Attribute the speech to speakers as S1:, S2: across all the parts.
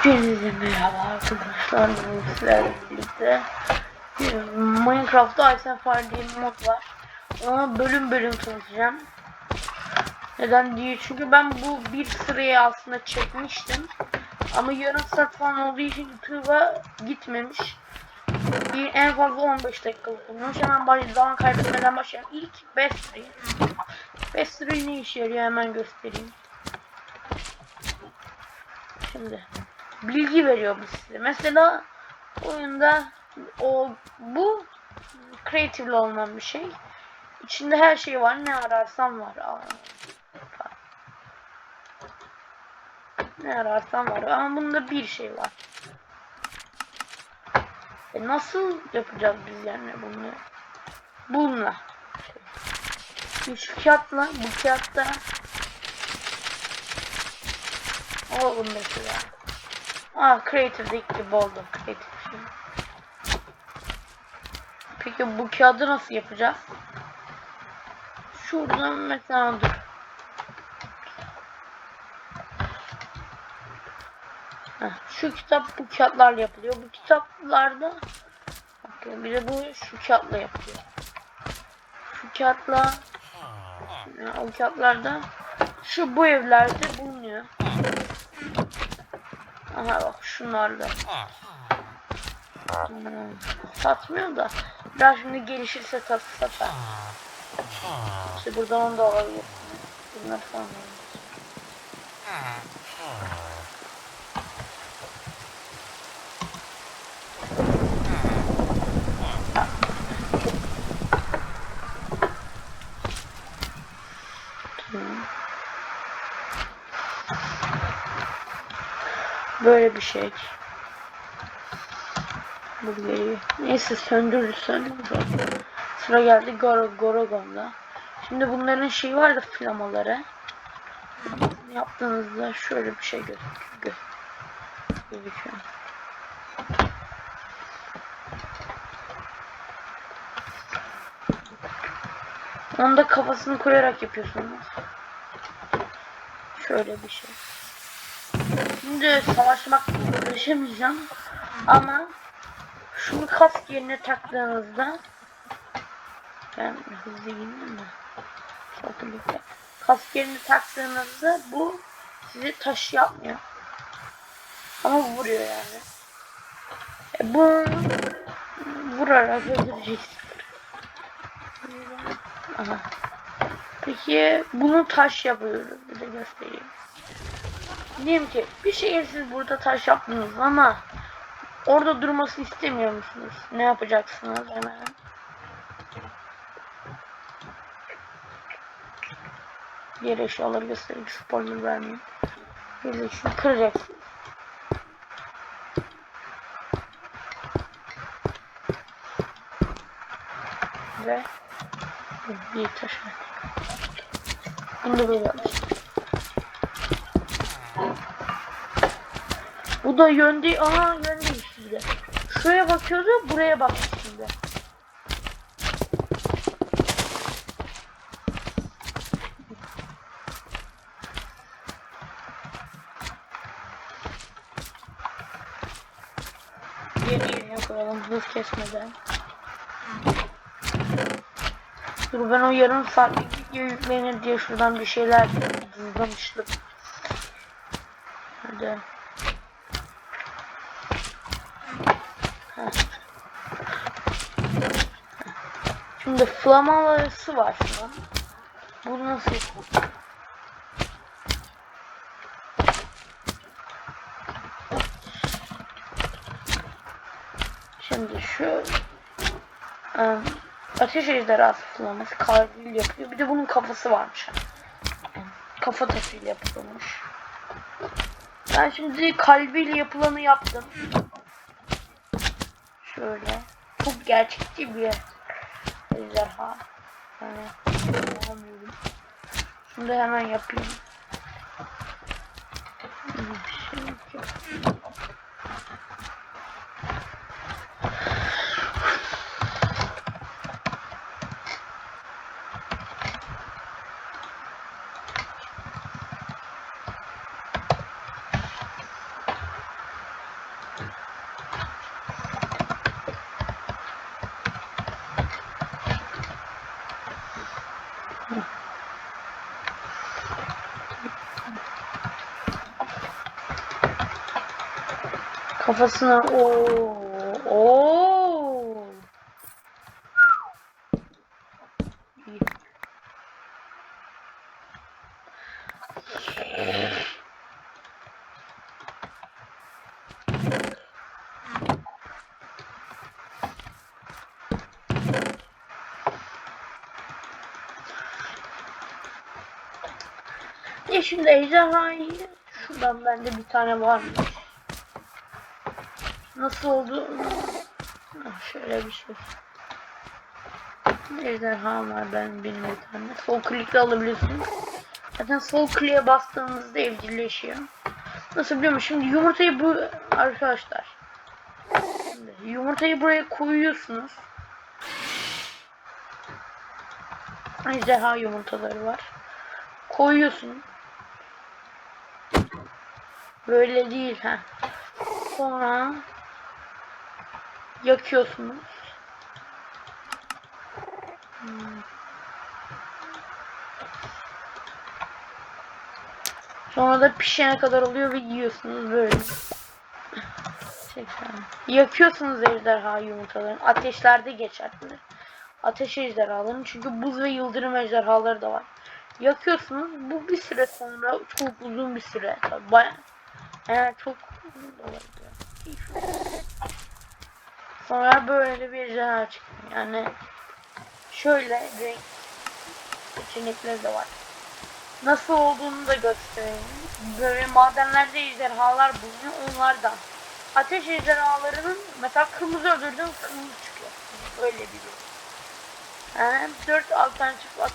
S1: Hepinize merhaba arkadaşlar. Bugün sizlerle birlikte bir Minecraft'ta Ice Fire diye bir mod var. Ona bölüm bölüm tanıtacağım. Neden diye çünkü ben bu bir sırayı aslında çekmiştim. Ama yarım saat falan olduğu için YouTube'a gitmemiş. Bir, en fazla 15 dakikalık olmuş. Hemen baş, zaman kaybetmeden başlayalım. İlk best sırayı. Best sırayı ne işe yarıyor hemen göstereyim. Şimdi bilgi veriyor bu size. Mesela oyunda o bu creative olunan bir şey. İçinde her şey var. Ne ararsan var. Aa, Ne ararsan var. Ama bunda bir şey var. E nasıl yapacağız biz yani bunu? Bununla. Şey. Şu kağıtla, bu kağıtta Oğlum mesela. Aa Creative'deki gibi oldu. Creative şimdi. Peki bu kağıdı nasıl yapacağız? Şuradan mesela dur. Heh, şu kitap bu kağıtlarla yapılıyor. Bu kitaplarda bakın bir de bu şu kağıtla yapılıyor. Şu kağıtla yani o kağıtlarda şu bu evlerde bulunuyor. Aha bak şunlarla. Hmm, satmıyor da. Biraz şimdi gelişirse sat satar. İşte buradan onu da alabilir. Bunlar falan. Hmm. Böyle bir şey. Bu geliyor. Neyse söndürürüz söndürürüz. Sıra geldi Goro Gorogon'da. Şimdi bunların şeyi var da flamaları. Yaptığınızda şöyle bir şey gözüküyor. Gözüküyor. Onu kafasını koyarak yapıyorsunuz. Şöyle bir şey. Şimdi savaşmak uğraşamayacağım. Ama şunu kask yerine taktığınızda ben hızlı gideyim mi? Satılıkta. Kask yerine taktığınızda bu sizi taş yapmıyor. Ama vuruyor yani. E bu vurarak öldüreceksin. Aha. Peki bunu taş yapıyoruz. Bir de göstereyim. Diyelim ki bir şeyi siz burada taş yaptınız ama orada durmasını istemiyor musunuz? Ne yapacaksınız hemen? Diğer eşyaları göstereyim. Spoiler vermeyeyim. Böyle şunu kıracaksın. Ve bir taş. Bunu böyle yapmıştım. Bu da yön değil. Aha yön değiştirdi. Şuraya bakıyordu, buraya bak şimdi. Yeni yerine koyalım hız kesmeden. Dur ben o yarım saatlik video yüklenir diye şuradan bir şeyler dızlamıştım. Hadi. Şimdi flamalarısı var şu an. Bu nasıl? Şimdi şu um, ateş ejderhası flaması kalbiyle yapıyor. Bir de bunun kafası varmış. Kafa taşıyla yapılmış. Ben şimdi kalbiyle yapılanı yaptım. Şöyle. Çok gerçekçi bir ejderha. Yani yapamıyorum. Şunu da hemen yapayım. Kafasına o o. E şimdi ejderhayı şuradan bende bir tane varmış. Nasıl oldu? Ah, Şöyle bir şey. Ejderha var ben benim bir tane. Sol klikle alabiliyorsunuz. Zaten sol kliğe bastığınızda evcilleşiyor. Nasıl biliyor musun? Şimdi yumurtayı bu arkadaşlar. Şimdi yumurtayı buraya koyuyorsunuz. Ejderha yumurtaları var. Koyuyorsun. Böyle değil ha. Sonra yakıyorsunuz. Hmm. Sonra da pişene kadar oluyor ve yiyorsunuz böyle. Tekrar. Yakıyorsunuz ejderha yumurtalarını. Ateşlerde geçerli. Ateş ejderhalarını çünkü buz ve yıldırım ejderhaları da var. Yakıyorsunuz. Bu bir süre sonra çok uzun bir süre. Tabii baya yani çok olabilir. Sonra böyle bir ejderha çıkıyor. Yani şöyle renk seçenekleri de var. Nasıl olduğunu da göstereyim. Böyle madenlerde ejderhalar bulunuyor. Onlardan. Ateş ejderhalarının mesela kırmızı öldürdüğün kırmızı çıkıyor. Öyle bir durum. Yani dört alternatif at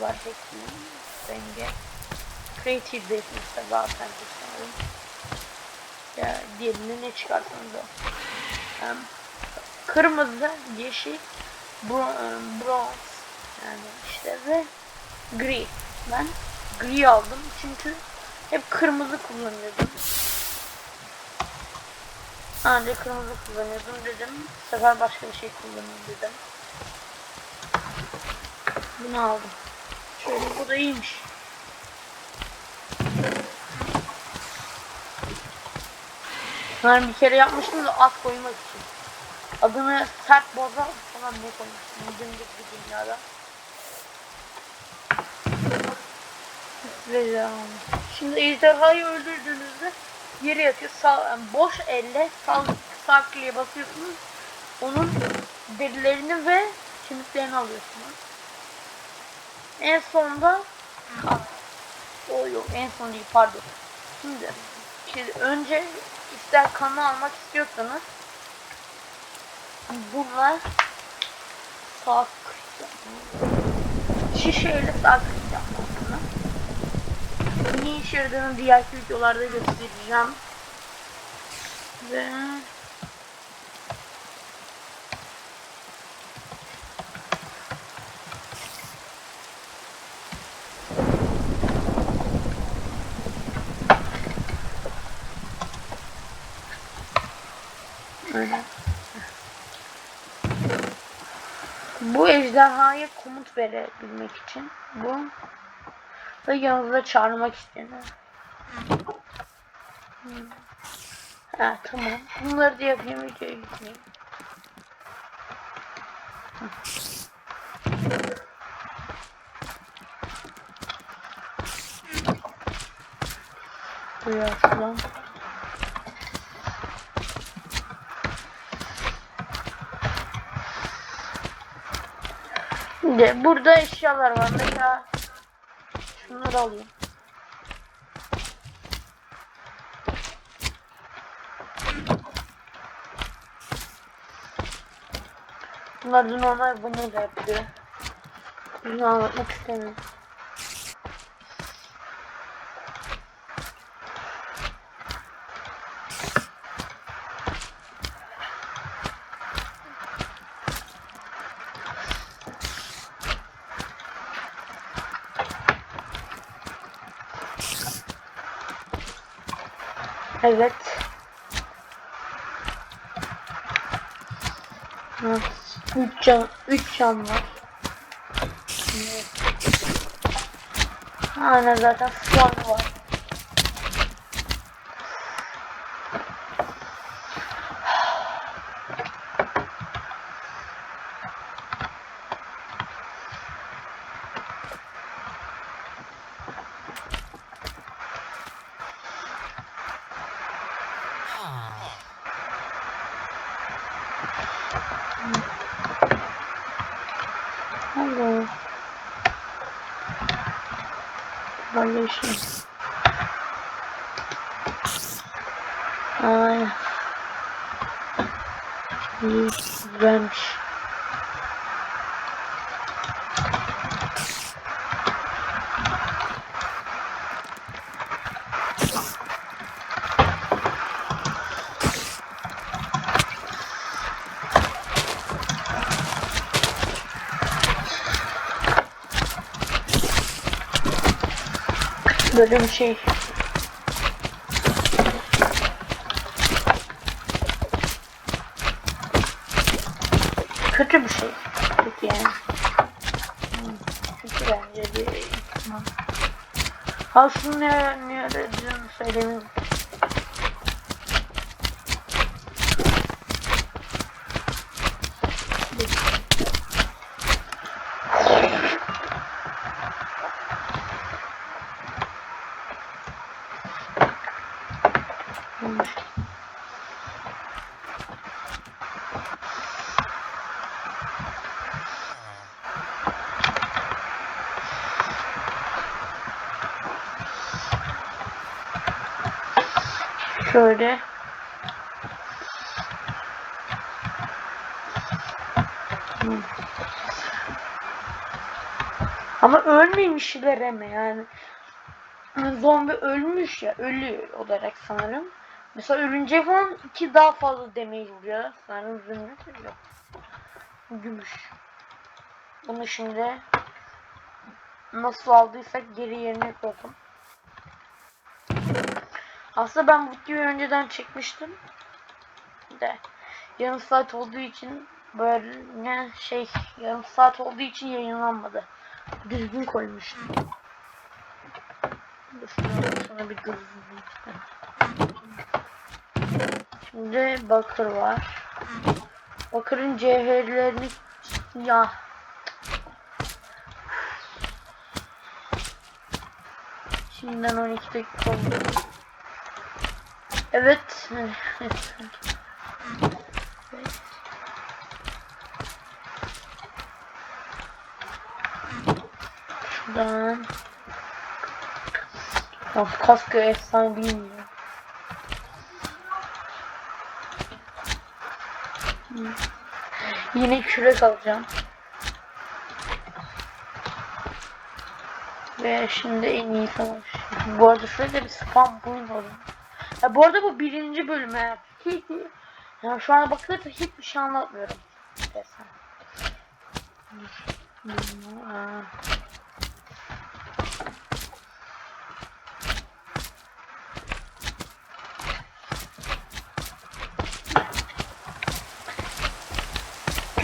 S1: var hepsinin rengi. Creative Death'in tabi alternatif sanırım. Ya diğerine ne çıkarsanız o. Yani kırmızı, yeşil, bro bronz yani işte ve gri. Ben gri aldım çünkü hep kırmızı kullanıyordum. Ancak kırmızı kullanıyordum dedim. Bu sefer başka bir şey kullanayım dedim. Bunu aldım. Şöyle bu da iyiymiş. Ben bir kere yapmıştım da at koymak için. Adını sert boza falan ne koymuştum. Dümdüz bir dünyada. Ve. Şimdi ejderhayı öldürdüğünüzde yere yatıyor. Sağ, yani boş elle sağ, sağ kliğe basıyorsunuz. Onun derilerini ve kemiklerini alıyorsunuz. En sonda. O yok en son değil pardon. Şimdi, şimdi önce ister kanı almak istiyorsanız bunlar klik şişeyle klik yapmasını niye işe yaradığını diğer videolarda göstereceğim. Ve Öyle. Bu ejderhaya komut verebilmek için bu ve yanınıza çağırmak isteniyor. Hmm. Ha tamam. Bunları da yapayım videoya gitmeyeyim. Bu yaşlan. Şimdi burada eşyalar var. Mesela şunları alayım. Bunlar da normal bunu da yapıyor. Bunu anlatmak istemiyorum. Evet. Üç can, üç can var. Aynen zaten spawn var. I need wrench. Bölüm şey kötü bir şey. Kötü yani. Hmm, Kötü bence bir şunu ne, ne dediğini Şöyle. Ama ölmemişler ama yani. Zombi ölmüş ya. Ölü olarak sanırım. Mesela ölünce falan iki daha fazla damage vuruyor. Sanırım zümrüt yok. Gümüş. Bunu şimdi nasıl aldıysak geri yerine koydum. Aslında ben bu videoyu önceden çekmiştim. De yarım saat olduğu için böyle ne şey yarım saat olduğu için yayınlanmadı. Düzgün koymuştum. Sana bir düzgün. Şimdi bakır var. Bakırın cevherlerini ya Şimdiden 12 dakika oldu. Evet. Evet. Şuradan. Ya kaskı efsane değil mi? Yine kürek alacağım. Ve şimdi en iyi savaş. Bu arada şöyle bir spam alayım. Ya bu arada bu birinci bölüm ha. Hiç, ya şu ana bakılırsa hiçbir şey anlatmıyorum. Desem.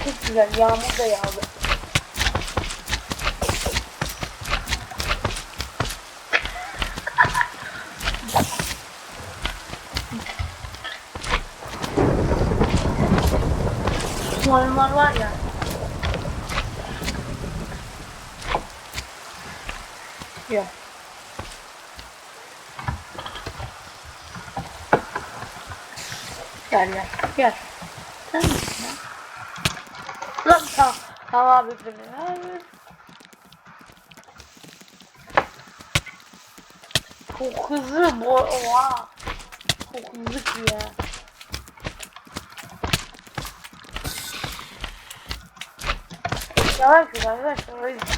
S1: Çok güzel yağmur da yağdı. Slime'lar var ya. Ya. Gel gel gel. Sen misin lan? Lan tamam. Tamam abi. Hayır. Çok hızlı bu. Oha. Çok hızlı ki ya. Yavaş yavaş yavaş.